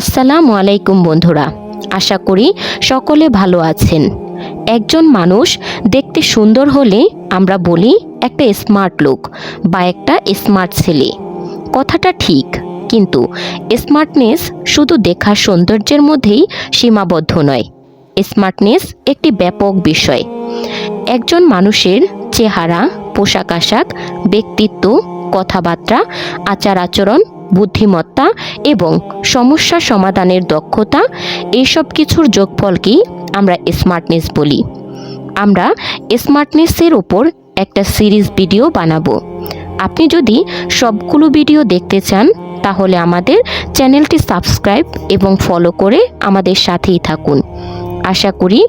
আসসালামু আলাইকুম বন্ধুরা, আশা করি সকলে ভালো আছেন। একজন মানুষ দেখতে সুন্দর হলে আমরা বলি একটা স্মার্ট লোক বা একটা স্মার্ট ছেলে। কথাটা ঠিক, কিন্তু স্মার্টনেস শুধু দেখার সৌন্দর্যের মধ্যেই সীমাবদ্ধ নয়। স্মার্টনেস একটি ব্যাপক বিষয়। একজন মানুষের চেহারা পোশাক আশাক ব্যক্তিত্ব, কথাবার্তা আচার আচরণ বুদ্ধিমত্তা এবং সমস্যা সমাধানের দক্ষতা এইসব কিছুর যোগফলকেই আমরা স্মার্টনেস বলি। আমরা স্মার্টনেসের ওপর একটা সিরিজ ভিডিও বানাবো। আপনি যদি সবগুলো ভিডিও দেখতে চান, তাহলে আমাদের চ্যানেলটি সাবস্ক্রাইব এবং ফলো করে আমাদের সাথেই থাকুন। আশা করি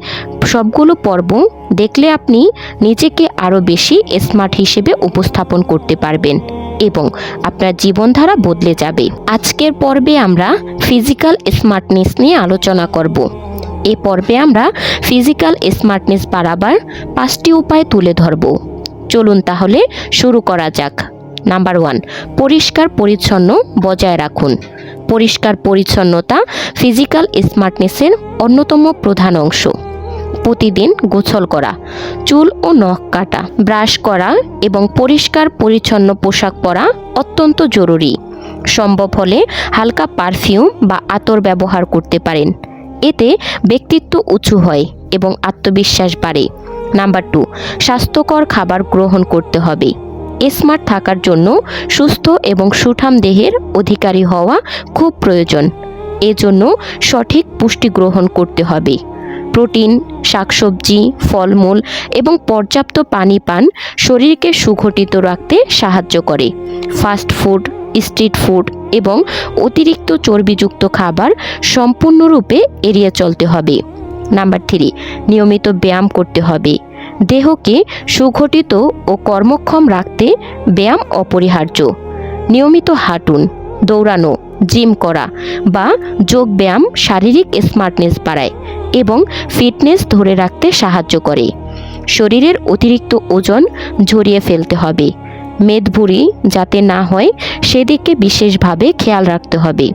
সবগুলো পর্ব দেখলে আপনি নিজেকে আরও বেশি স্মার্ট হিসেবে উপস্থাপন করতে পারবেন। এবং আপনার জীবনধারা বদলে যাবে। আজকের পর্বে আমরা ফিজিক্যাল স্মার্টনেস নিয়ে আলোচনা করব। এ পর্বে আমরা ফিজিক্যাল স্মার্টনেস বাড়াবার পাঁচটি উপায় তুলে ধরব। চলুন তাহলে শুরু করা যাক। নাম্বার ওয়ান পরিষ্কার পরিচ্ছন্ন বজায় রাখুন। পরিষ্কার পরিচ্ছন্নতা ফিজিক্যাল স্মার্টনেসের অন্যতম প্রধান অংশ। প্রতিদিন গোসল করা, চুল ও নখ কাটা, ব্রাশ করা এবং পরিষ্কার পরিচ্ছন্ন পোশাক পরা অত্যন্ত জরুরি। সম্ভব হলে হালকা পারফিউম বা আতর ব্যবহার করতে পারেন। এতে ব্যক্তিত্ব উঁচু হয় এবং আত্মবিশ্বাস বাড়ে। নাম্বার টু, স্বাস্থ্যকর খাবার গ্রহণ করতে হবে। স্মার্ট থাকার জন্য সুস্থ এবং সুঠাম দেহের অধিকারী হওয়া খুব প্রয়োজন। এজন্য সঠিক পুষ্টি গ্রহণ করতে হবে। প্রোটিন শাকসবজি, ফলমূল এবং পর্যাপ্ত পানি পান শরীরকে সুগঠিত রাখতে সাহায্য করে। ফাস্ট ফুড স্ট্রিট ফুড এবং অতিরিক্ত চর্বিযুক্ত খাবার সম্পূর্ণরূপে এড়িয়ে চলতে হবে। নাম্বার থ্রি নিয়মিত ব্যায়াম করতে হবে। দেহকে সুগঠিত ও কর্মক্ষম রাখতে ব্যায়াম অপরিহার্য। নিয়মিত হাঁটুন, দৌড়ানো জিম করা বা যোগ ব্যায়াম শারীরিক স্মার্টনেস বাড়ায়। এবং ফিটনেস ধরে রাখতে সাহায্য করে। শরীরের অতিরিক্ত ওজন ঝরিয়ে ফেলতে হবে। মেদভুঁড়ি যাতে না হয়, সেদিকে বিশেষভাবে খেয়াল রাখতে হবে।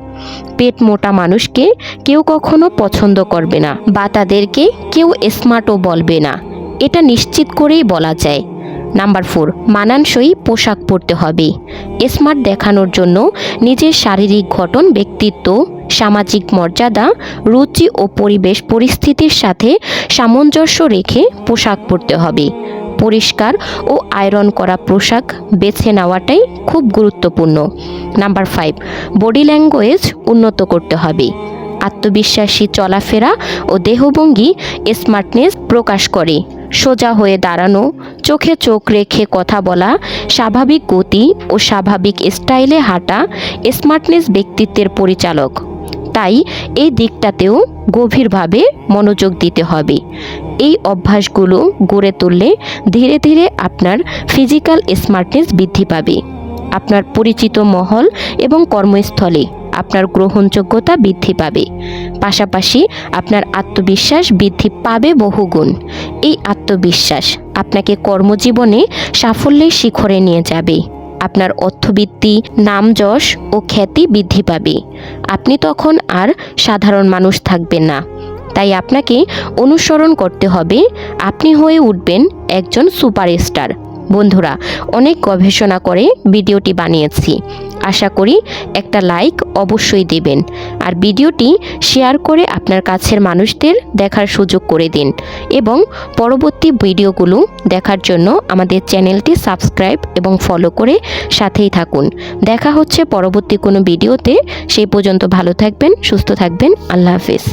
পেট মোটা মানুষকে কেউ কখনো পছন্দ করবে না বা তাদেরকে কেউ স্মার্টও বলবে না। এটা নিশ্চিত করেই বলা যায়। নাম্বার ফোর, মানানসই পোশাক পরতে হবে। স্মার্ট দেখানোর জন্য নিজের শারীরিক গঠন, ব্যক্তিত্ব সামাজিক মর্যাদা, রুচি ও পরিবেশ পরিস্থিতির সাথে সামঞ্জস্য রেখে পোশাক পরতে হবে। পরিষ্কার ও আয়রন করা পোশাক বেছে নেওয়াটাই খুব গুরুত্বপূর্ণ। নাম্বার ফাইভ বডি ল্যাঙ্গুয়েজ উন্নত করতে হবে। আত্মবিশ্বাসী চলাফেরা ও দেহভঙ্গি স্মার্টনেস প্রকাশ করে। সোজা হয়ে দাঁড়ানো, চোখে চোখ রেখে কথা বলা, স্বাভাবিক গতি ও স্বাভাবিক স্টাইলে হাঁটা স্মার্টনেস ব্যক্তিত্বের পরিচালক। তাই এই দিকটাতেও গভীরভাবে মনোযোগ দিতে হবে। এই অভ্যাসগুলো গড়ে তুললে ধীরে ধীরে আপনার ফিজিক্যাল স্মার্টনেস বৃদ্ধি পাবে। আপনার পরিচিত মহল এবং কর্মস্থলে আপনার গ্রহণযোগ্যতা বৃদ্ধি পাবে। পাশাপাশি আপনার আত্মবিশ্বাস বৃদ্ধি পাবে বহুগুণ। এই আত্মবিশ্বাস আপনাকে কর্মজীবনে সাফল্যের শিখরে নিয়ে যাবে। আপনার অর্থবৃত্তি, নাম যশ ও খ্যাতি বৃদ্ধি পাবে। আপনি তখন আর সাধারণ মানুষ থাকবেন না। তাই আপনাকে অনুসরণ করতে হবে। আপনি হয়ে উঠবেন একজন সুপারস্টার। বন্ধুরা, অনেক গবেষণা করে ভিডিওটি বানিয়েছি। আশা করি একটা লাইক অবশ্যই দেবেন আর ভিডিওটি শেয়ার করে আপনার কাছের মানুষদের দেখার সুযোগ করে দিন এবং পরবর্তী ভিডিওগুলো দেখার জন্য আমাদের চ্যানেলটি সাবস্ক্রাইব এবং ফলো করে সাথেই থাকুন। দেখা হচ্ছে পরবর্তী কোনো ভিডিওতে। সেই পর্যন্ত ভালো থাকবেন, সুস্থ থাকবেন। আল্লাহ হাফেজ।